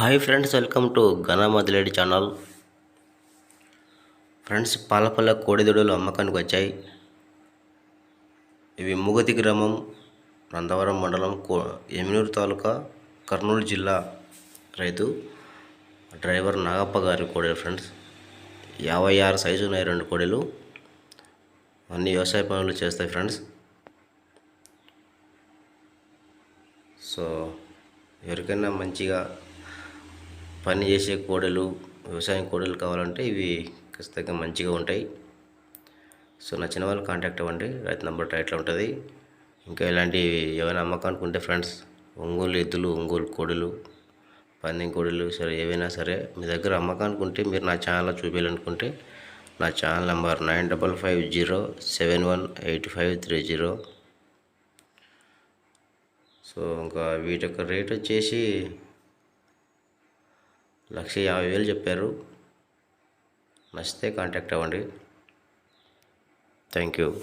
Hi friends welcome to ఘనమదిలేడి channel. Friends పాలపల్ల కోడిదొడలు అమ్మకానికి వచ్చాయి. ఇవి ముగతి గ్రామం నందవరం మండలం కో ఎమినూరు తాలూకా కర్నూలు జిల్లా రైతు డ్రైవర్ నాగప్ప గారి కోడలు ఫ్రెండ్స్. యాభై ఆరు సైజు ఉన్నాయి రెండు కోడలు. అన్ని వ్యవసాయ పనులు చేస్తాయి ఫ్రెండ్స్. సో ఎవరికైనా మంచిగా పని చేసే కోడలు వ్యవసాయం కోడలు కావాలంటే ఇవి ఖచ్చితంగా మంచిగా ఉంటాయి. సో నచ్చిన వాళ్ళు కాంటాక్ట్ అవ్వండి. రైతు నెంబర్ టైట్లో ఉంటుంది. ఇంకా ఇలాంటి ఏమైనా అమ్మకానికి ఉంటే ఫ్రెండ్స్ ఒంగోలు ఎద్దులు ఒంగోలు కోడలు పందెం కోడలు సరే ఏవైనా సరే మీ దగ్గర అమ్మకానికి ఉంటే మీరు నా ఛానల్లో చూపించాలనుకుంటే నా channel number nine double five zero seven one eight five three zero. So ఇంకా వీటి యొక్క రేట్ వచ్చేసి లక్ష యాభై వేలు చెప్పారు. నచ్చితే కాంటాక్ట్ అవ్వండి. Thank you.